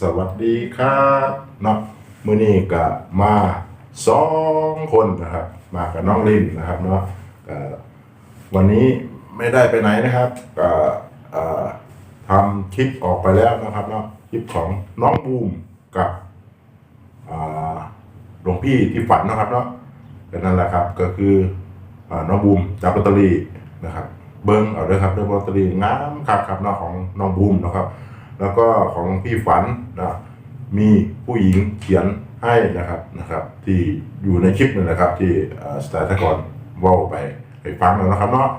สวัสดีครับเนาะมื้อนี้ก็มาสองคนนะครับ มากับน้องลินนะครับเนาะก็วันนี้ไม่ได้ไปไหนนะครับก็ทำคลิปออกไปแล้วนะครับเนาะคลิปของน้องบูมกับหลวงพี่ที่ฝันนะครับเนาะก็นั่นแหละครับก็คืออน้องบูมจับลอตเตอรี่นะครับ เบิ้งเอาด้วยครับเรื่องลอตเตอรี่งามครับครับเนาะของน้องบูมนะครับ แล้วก็ของพี่ฝันนะมีผู้หญิงเขียนให้นะครับนะครับ ที่อยู่ในคลิปนี่นะครับ ที่สแตทกรว่าไปไปฟังแล้วนะครับเนาะ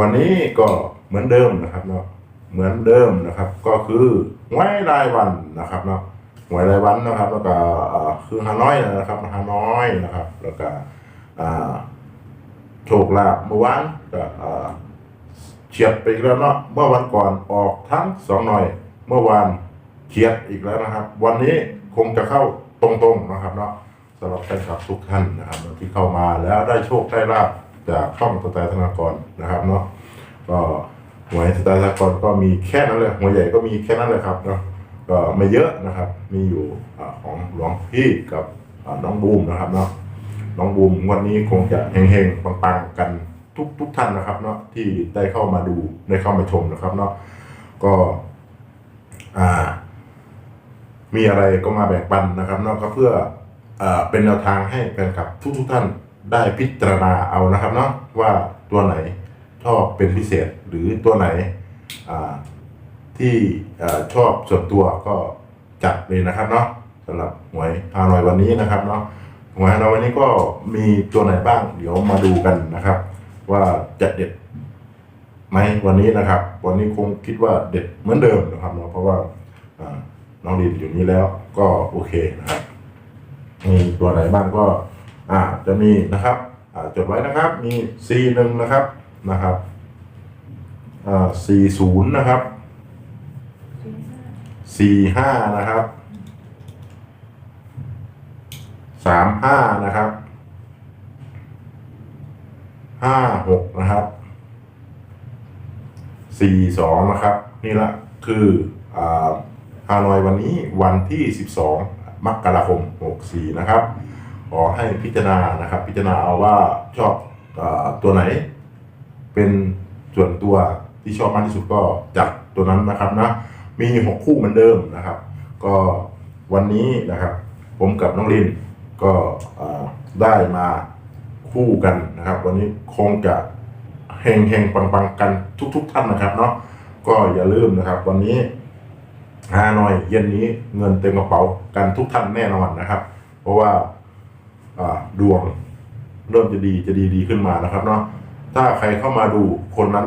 วันนี้ก็เหมือนเดิมนะครับเนาะเหมือนเดิมนะครับ ก็คือหวยรายวันนะครับเนาะหวยรายวันนะครับ แล้วก็คือฮานอยนะครับฮานอยนะครับ แล้วก็โชคลาภเมื่อวานก็ เฉียดไปอีกแล้วเนาะเมื่อวันก่อนออกทั้งสองหน่อย เมื่อวานเฉียดอีกแล้วนะครับ วันนี้คงจะเข้าตรงๆนะครับเนาะสำหรับแฟนคลับทุกท่านนะครับที่เข้ามาแล้วได้โชคได้ลาบจากช่องสไตล์ธนากรนะครับเนาะก็หวยสไตล์ธนากรก็มีแค่นั้นเลยหวยใหญ่ก็มีแค่นั้นเลยครับเนาะก็ไม่เยอะนะครับ มีอยู่อของหลวงพี่กับน้องบูมนะครับเนาะน้องบูมวันนี้คงจะเฮงๆปังๆกัน ทุกทุกท่านนะครับเนาะที่ได้เข้ามาดูได้เข้ามาชมนะครับเนาะก็อ่า มีอะไรก็มาแบ่งปันนะครับเนาะก็เพื่ออ่าเป็นแนวทางให้แฟนคลับ ทุกทุกท่านได้พิจารณาเอานะครับเนาะว่าตัวไหนชอบเป็นพิเศษหรือตัวไหนอ่าที่อ่ชอบส่วนตัวก็จัดเลยนะครับเนาะสำหรับหวยฮานอยวันนี้นะครับเนาะหวยฮานอยวันนี้ก็มีตัวไหนบ้าง เดี๋ยวมาดูกันนะครับ ว่าจะเด็ดไหมวันนี้นะครับ วันนี้คงคิดว่าเด็ดเหมือนเดิมนะครับเนาะเพราะว่าอ่าน้องดีอยู่นี้แล้วก็โอเคนะครับมีตัวไหนบ้างก็อ่าจะมีนะครับอ่าจดไว้นะครับมี C หนึ่งนะครับนะครับอ่า C ศูนย์นะครับสี่ห้านะครับสามห้านะครับ ห้าหกนะครับสี่สองนะครับ นี่ละคืออฮานอยวันนี้วันที่สิบสองมกราคมหกสี่นะครับ ขอให้พิจารณานะครับ พิจารณาเอาว่าชอบอตัวไหน เป็นส่วนตัวที่ชอบมากที่สุดก็จัดตัวนั้นนะครับนะมีหกคู่เหมือนเดิมนะครับ ก็วันนี้นะครับ ผมกับน้องลินก็ได้มา คู่กันนะครับ วันนี้คงจะเฮงเฮงปังปังๆกันทุกๆท่านนะครับเนาะก็อย่าลืมนะครับ วันนี้ฮานอยเย็นนี้เงินเต็มกระเป๋ากันทุกท่านแน่นอนนะครับ เพราะว่าอ่าดวงเริ่มจะดีจะดีดีขึ้นมานะครับเนาะถ้าใครเข้ามาดูคนนั้น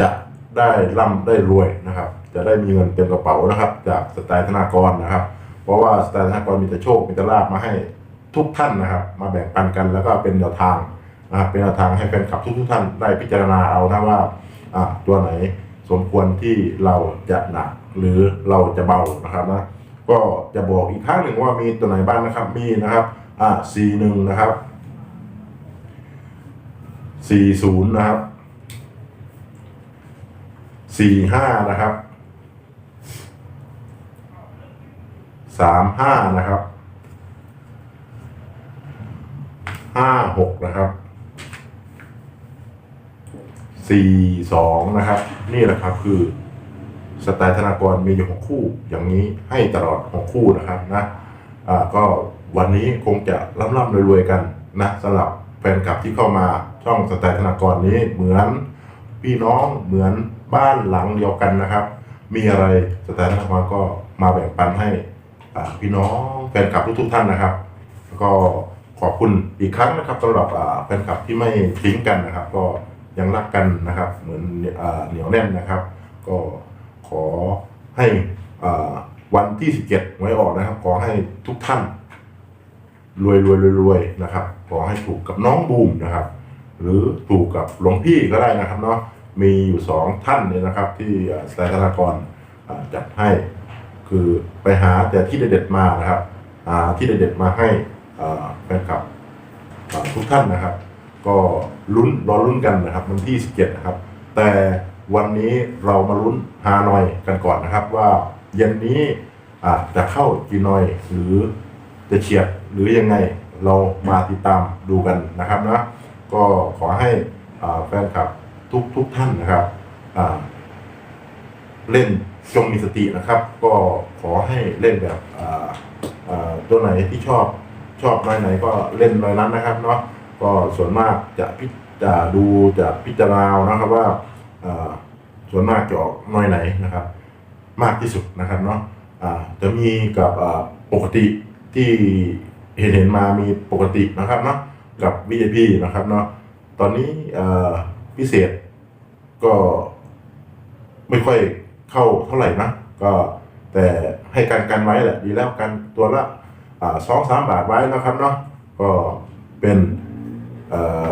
จะได้ร่ำได้รวยนะครับ จะได้มีเงินเต็มกระเป๋านะครับ จากสไตล์ธนากรนะครับ เพราะว่าสไตล์ธนากรมีแต่โชคมีแต่ลาบมาให้ ทุกท่านนะครับ มาแบ่งปันกันแล้วก็เป็นแนวทางนะครับเป็นแนวทางให้แฟนคลับทุกทุกๆท่านได้พิจารณาเอานะว่าอะตัวไหนสมควรที่เราจะหนักหรือเราจะเบานะครับนะก็จะบอกอีกครั้งหนึ่งว่ามีตัวไหนบ้างนะครับ มีนะครับอ่า C หนึ่งนะครับ C ศูนย์นะครับ C ห้านะครับสามห้านะครับ ห้าหกนะครับสี่สองนะครับ นี่แหละครับคือสไตล์ธนากรมีอยู่หกคู่ อย่างนี้ให้ตลอดหกคู่นะครับนะอ่าก็วันนี้คงจะร่ำร่ำรวยๆกันนะสำหรับแฟนคลับที่เข้ามาช่องสไตล์ธนากรนี้เหมือนพี่น้องเหมือนบ้านหลังเดียวกันนะครับ มีอะไรสไตล์ธนากรก็มาแบ่งปันให้พี่น้องแฟนคลับทุกๆท่านนะครับแล้วก็ ขอบคุณอีกครั้งนะครับสำหรับแฟนคลับที่ไม่ทิ้งกันนะครับ ก็ยังรักกันนะครับ เหมือนเหนียวแน่นนะครับ ก็ขอให้วันที่ 17ไว้ออกนะครับ ขอให้ทุกท่าน รวยรวยรวยรวยนะครับ ขอให้ถูกกับน้องบูมนะครับ หรือถูกกับหลวงพี่ก็ได้นะครับเนาะมีอยู่สองท่านเนี่ยนะครับ ที่อ่าสไตล์ธนากรจัดให้ คือไปหาแต่ที่เด็ดๆมานะครับที่เด็ดๆมาให้ แฟนคลับทุกท่านนะครับ ก็ลุ้นรอลุ้นกันนะครับวันที่ 17 นะครับ แต่วันนี้เรามาลุ้นฮานอยกันก่อนนะครับ ว่าเย็นนี้จะเข้าจีนอยหรือจะเฉียดหรือยังไงเรามาติดตามดูกันนะครับนะก็ขอให้แฟนคลับทุกทุกท่านนะครับเล่นจงมีสตินะครับ ก็ขอให้เล่นแบบตัวไหนที่ชอบ ชอบน้อยไหนก็เล่นน้อยนั้นนะครับเนาะก็ส่วนมากจะพิจะดูจะพิจารณาเอานะครับว่าส่วนมากจะออกน้อยไหนนะครับ มากที่สุดนะครับเนาะจะมีกับปกติที่เห็นเห็นมามีปกตินะครับเนาะกับ VIP นะครับเนาะตอนนี้พิเศษก็ไม่ค่อยเข้าเท่าไหร่นะก็แต่ให้การกันไว้แหละดีแล้วกันตัวละ สองสามบาทไว้นะครับเนาะก็เป็นเอ่อ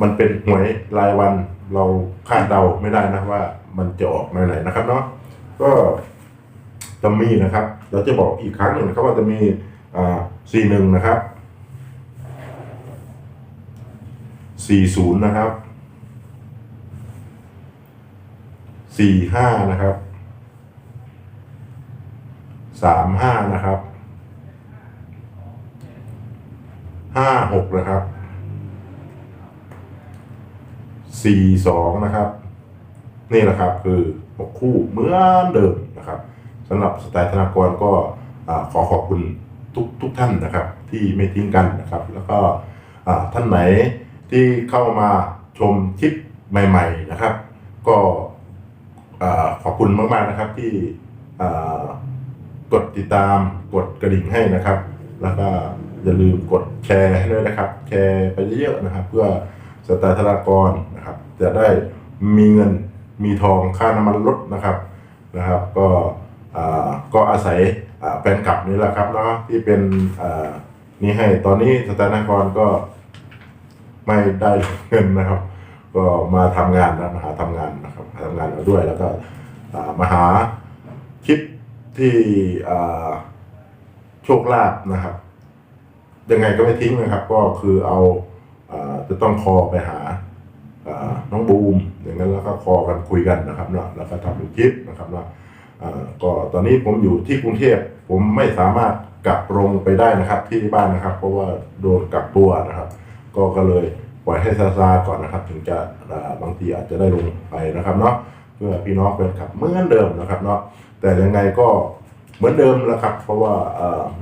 มันเป็นหวยรายวันเราคาดเดาไม่ได้นะว่า มันจะออกในไหนนะครับเนาะก็จะมีนะครับเราจะบอกอีกครั้งหนึ่งนะครับว่าจะมีสี่หนึ่งนะครับสี่ศูนย์นะครับสี่ห้านะครับ สามห้านะครับห้าหกนะครับสี่สองนะครับ นี่แหละครับคือหกคู่เหมือนเดิมนะครับสำหรับสไตล์ธนากรก็ขอขอบคุณทุกทุกท่านนะครับ ที่ไม่ทิ้งกันนะครับ แล้วก็ท่านไหนที่เข้ามาชมคลิปใหม่ ๆนะครับ ก็ขอบคุณมากๆนะครับที่ กดติดตามกดกระดิ่งให้นะครับ แล้วก็อย่าลืมกดแชร์ให้ด้วยนะครับ แชร์ไปเยอะๆนะครับ เพื่อสไตล์ธนากรนะครับ จะได้มีเงินมีทองค่าน้ำมันลดนะครับนะครับ ก็อ่าก็อาศัยอ่าแฟนคลับนี่แหละครับเนาะที่เป็นอ่านี่ให้ตอนนี้สไตล์ธนากรก็ไม่ได้เงินนะครับ ก็มาทำงานนะมาหาทำงานนะครับมาทำงานเราด้วยแล้วก็อ่ามาหาคลิป ที่โชคลาภนะครับ ยังไงก็ไม่ทิ้งนะครับ ก็คือเอาอาจะต้องคอไปหาน้องบูมอย่างนั้นแล้วก็คอกันคุยกันนะครับเนาะแล้วก็ทำเป็นคลิปนะครับเนาะก็ตอนนี้ผมอยู่ที่กรุงเทพผมไม่สามารถกลับลงไปได้นะครับ ที่บ้านนะครับ เพราะว่าโดนกักตัวนะครับ ก็ก็เลยปล่อยให้ซาซาก่อนนะครับ ถึงจะบางทีอาจจะได้ลงไปนะครับเนาะ เพื่อพี่น้องเป็นขับเหมือนเดิมนะครับเนาะแต่ยังไงก็เหมือนเดิมแล้วครับ เพราะว่า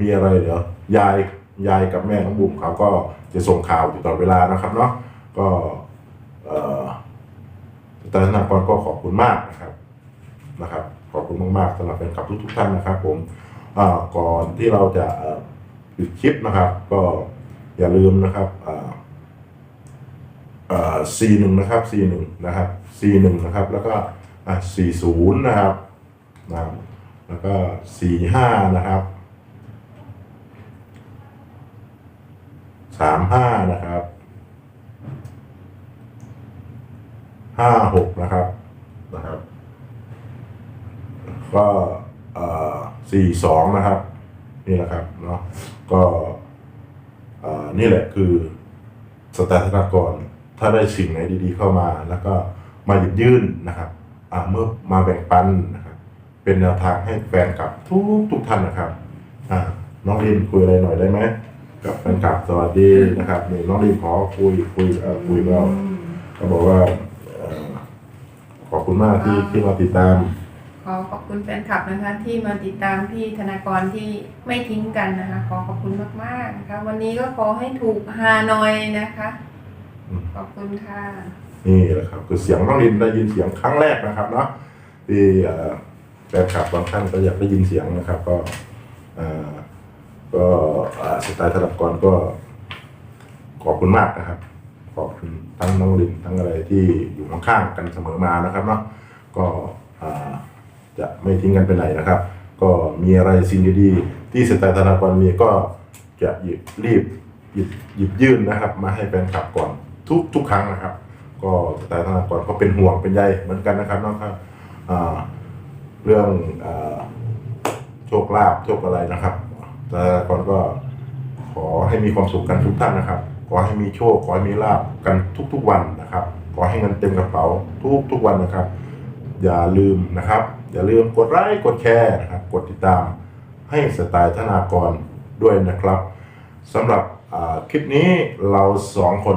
มีอะไรเดี๋ยวยายยายกับแม่น้องบุ๋มเขาก็จะส่งข่าวอยู่ตลอดเวลานะครับเนาะก็แต่ธนากรก็ขอบคุณมากนะครับนะครับ ขอบคุณมากๆสำหรับแฟนคลับทุกๆท่านนะครับ ผมก่อนที่เราจะอ่อปิดคลิปนะครับ ก็อย่าลืมนะครับอ่าสี่หนึ่งนะครับสี่หนึ่งนะครับสี่หนึ่งนะครับ แล้วก็ สี่ศูนย์นะครับนะครับแล้วก็สี่ห้านะครับสามห้านะครับห้าหกนะครับนะครับ ก็สี่สองนะครับ นี่นะครับเนาะก็อ่อนี่แหละคือสแตทธนากร ถ้าได้สิ่งไหนดีๆเข้ามา แล้วก็มาหยิบยื่นนะครับ เมื่อมาแบ่งปันนะครับเป็นแนวทางให้แฟนกับทุกทุกท่านนะครับอ่าน้องลินคุยอะไรหน่อยได้ไหมกับแฟนคลับสวัสดีนะครับนี่น้องลินขอคุยคุยเอ่อคุยแล้วก็บอกว่าเอ่อขอบคุณมากที่ที่มาติดตาม ขอขอบคุณแฟนคลับนะคะ ที่มาติดตามพี่ธนากรที่ไม่ทิ้งกันนะคะ ขอขอบคุณมากๆนะคะ วันนี้ก็ขอให้ถูกฮานอยนะคะอืมขอบคุณค่ะ นี่แหละครับคือเสียงน้องลินได้ยินเสียงครั้งแรกนะครับเนาะที่แฟนคลับบางท่านก็อยากได้ยินเสียงนะครับ ก็ก็สไตล์ธนากรก็ขอบคุณมากนะครับ ขอบคุณทั้งน้องลินทั้งอะไรที่อยู่ข้างๆกันเสมอมานะครับเนาะก็จะไม่ทิ้งกันไปไหนนะครับ ก็มีอะไรสิ่งดีๆที่สไตล์ธนากรมีก็จะหยิบรีบหยิบหยิบยื่นนะครับ มาให้แฟนคลับก่อนทุกทุกครั้งนะครับ ก็แต่ทางก่อนก็เป็นห่วงเป็นใยเหมือนกันนะครับน้องครับเรื่องโชคลาภโชคอะไรนะครับ แต่ก่อนก็ขอให้มีความสุขกันทุกท่านนะครับ ขอให้มีโชค ขอให้มีลาบกันทุก ๆ วันนะครับ ขอให้เงินเต็มกระเป๋าทุกๆวันนะครับ อย่าลืมนะครับ อย่าลืมกดไลค์กดแชร์นะครับ กดติดตามให้สไตล์ธนากรด้วยนะครับสำหรับคลิปนี้เราสองคน